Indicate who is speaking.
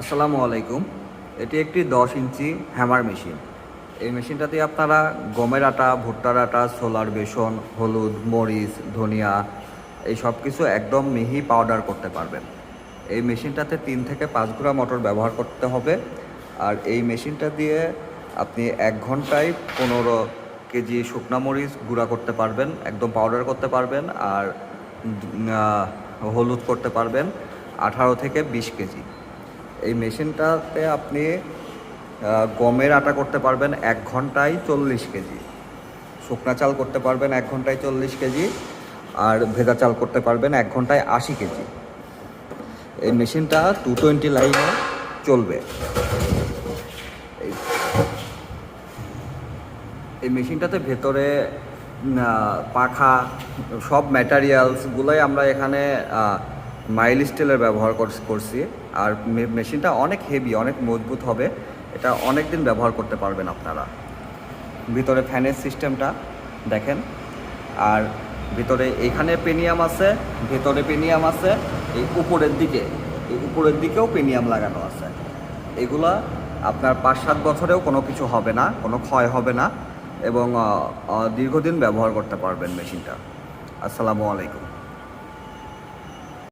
Speaker 1: আসসালামু আলাইকুম। এটি একটি দশ ইঞ্চি হ্যামার মেশিন। এই মেশিনটাতে আপনারা গমের আটা, ভুট্টার আটা সোলার বেসন, হলুদ, মরিচ, ধনিয়া এই সব কিছু একদম মিহি পাউডার করতে পারবেন। এই মেশিনটাতে তিন থেকে পাঁচ গুঁড়া মোটর ব্যবহার করতে হবে। আর এই মেশিনটা দিয়ে আপনি এক ঘন্টায় পনেরো কেজি শুকনা মরিচ গুঁড়া করতে পারবেন, একদম পাউডার করতে পারবেন আর হলুদ করতে পারবেন, আঠারো থেকে বিশ কেজি। এই মেশিনটাতে আপনি গমের আটা করতে পারবেন এক ঘন্টায় চল্লিশ কেজি। শুকনা চাল করতে পারবেন এক ঘন্টায় চল্লিশ কেজি আর ভেজা চাল করতে পারবেন এক ঘন্টায় আশি কেজি। এই মেশিনটা টু টোয়েন্টি লাইনে চলবে। এই- মেশিনটাতে ভেতরে পাখা, সব ম্যাটারিয়ালসগুলোই আমরা এখানে মাইল স্টিলের ব্যবহার কর- করছি। আর মেশিনটা অনেক হেভি অনেক মজবুত হবে। এটা অনেক দিন ব্যবহার করতে পারবেন আপনারা। ভিতরে ফ্যানের সিস্টেমটা দেখেন। আর ভিতরে এখানে পেনিয়াম আছে, ভিতরে পেনিয়াম আছে, এই উপরের দিকে, এই উপরের দিকেও পেনিয়াম লাগানো আছে। এগুলা আপনার পাঁচ সাত বছরেও কোনো কিছু হবে না, কোনো ক্ষয় হবে না। এবং দীর্ঘদিন ব্যবহার করতে পারবেন মেশিনটা। আসসালামু আলাইকুম।